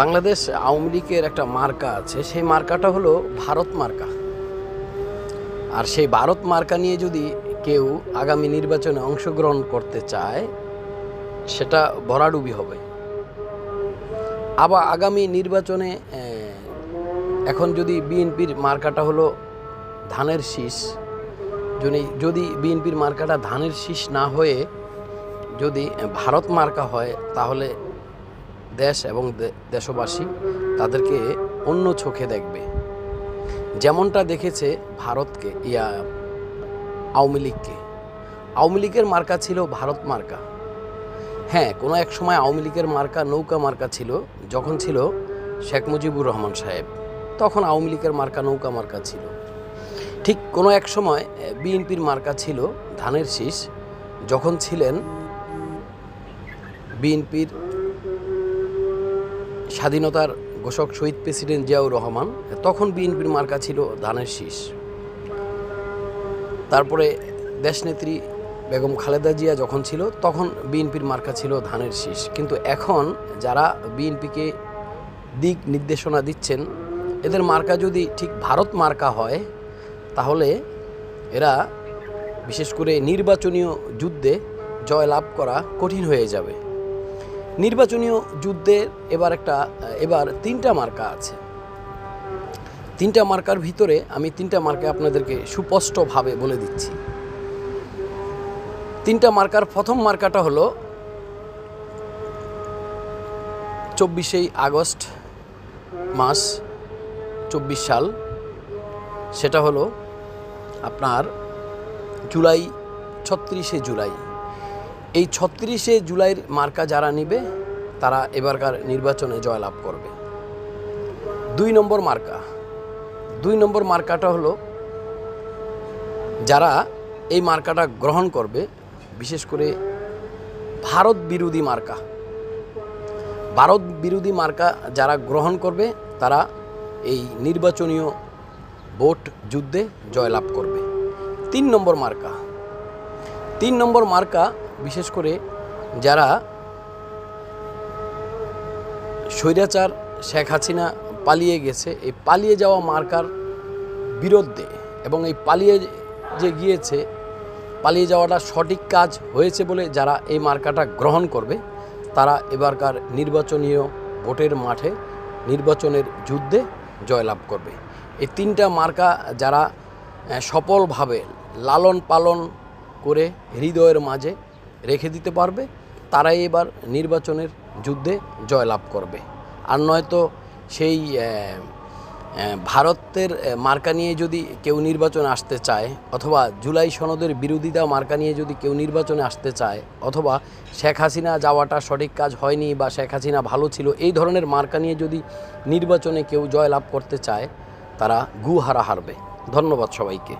বাংলাদেশ আওয়ামী লীগের একটা মার্কা আছে। সেই মার্কাটা হলো ভারত মার্কা। আর সেই ভারত মার্কা নিয়ে যদি কেউ আগামী নির্বাচনে অংশগ্রহণ করতে চায়, সেটা ভরাডুবি হবে। আবার আগামী নির্বাচনে এখন যদি বিএনপির মার্কাটা হলো ধানের শীষ, যদি যদি বিএনপির মার্কাটা ধানের শীষ না হয়ে যদি ভারত মার্কা হয়, তাহলে দেশ এবং দেশবাসী তাদেরকে অন্য চোখে দেখবে। যেমনটা দেখেছে ভারতকে, ইয়া, আওয়ামী লীগকে। আওয়ামী লীগের মার্কা ছিল ভারত মার্কা। হ্যাঁ কোনো এক সময় আওয়ামী লীগের মার্কা, নৌকা মার্কা ছিল, যখন ছিল শেখ মুজিবুর রহমান সাহেব। তখন আওয়ামী লীগের মার্কা, নৌকা মার্কা ছিল। ঠিক কোনো এক সময় বিএনপির মার্কা ছিল ধানের শীষ, যখন ছিলেন বিএনপির স্বাধীনতার ঘোষক শহীদ প্রেসিডেন্ট জিয়াউর রহমান, তখন বিএনপির মার্কা ছিল ধানের শীষ। তারপরে দেশনেত্রী বেগম খালেদা জিয়া যখন ছিল, তখন বিএনপির মার্কা ছিল ধানের শীষ। কিন্তু এখন যারা বিএনপিকে দিক নির্দেশনা দিচ্ছেন, এদের মার্কা যদি ঠিক ভারত মার্কা হয়, তাহলে এরা বিশেষ করে নির্বাচনীয় যুদ্ধে জয়লাভ করা কঠিন হয়ে যাবে। নির্বাচনীয় যুদ্ধে এবার একটা, এবার তিনটা মার্কা আছে। তিনটা মার্কার ভিতরে আমি তিনটা মার্কা আপনাদেরকে সুস্পষ্টভাবে বলে দিচ্ছি। তিনটা মার্কার প্রথম মার্কাটা হলো চব্বিশেই আগস্ট মাস, চব্বিশ সাল। সেটা হলো আপনার জুলাই, ছত্রিশে জুলাই। এই ছত্রিশে জুলাইয়ের মার্কা যারা নিবে, তারা এবারকার নির্বাচনে জয়লাভ করবে। দুই নম্বর মার্কা। দুই নম্বর মার্কাটা হলো, যারা এই মার্কাটা গ্রহণ করবে, বিশেষ করে ভারত বিরোধী মার্কা। ভারত বিরোধী মার্কা যারা গ্রহণ করবে, তারা এই নির্বাচনীয় ভোট যুদ্ধে জয়লাভ করবে। তিন নম্বর মার্কা। তিন নম্বর মার্কা বিশেষ করে যারা স্বৈরাচার শেখ হাসিনা পালিয়ে গেছে, এই পালিয়ে যাওয়া মার্কার বিরুদ্ধে এবং এই পালিয়ে যে গিয়েছে, পালিয়ে যাওয়াটা সঠিক কাজ হয়েছে বলে যারা এই মার্কাটা গ্রহণ করবে, তারা এবারকার নির্বাচনীয় ভোটের মাঠে নির্বাচনের যুদ্ধে জয়লাভ করবে। এই তিনটা মার্কা যারা সফলভাবে লালন পালন করে হৃদয়ের মাঝে রেখে দিতে পারবে, তারাই এবার নির্বাচনের যুদ্ধে জয়লাভ করবে। আর নয়তো সেই ভারতের মার্কা নিয়ে যদি কেউ নির্বাচনে আসতে চায়, অথবা জুলাই সনদের বিরোধিতা মার্কা নিয়ে যদি কেউ নির্বাচনে আসতে চায়, অথবা শেখ হাসিনা যাওয়াটা সঠিক কাজ হয়নি বা শেখ হাসিনা ভালো ছিল, এই ধরনের মার্কা নিয়ে যদি নির্বাচনে কেউ জয়লাভ করতে চায়, তারা গুহারা হারবে। ধন্যবাদ সবাইকে।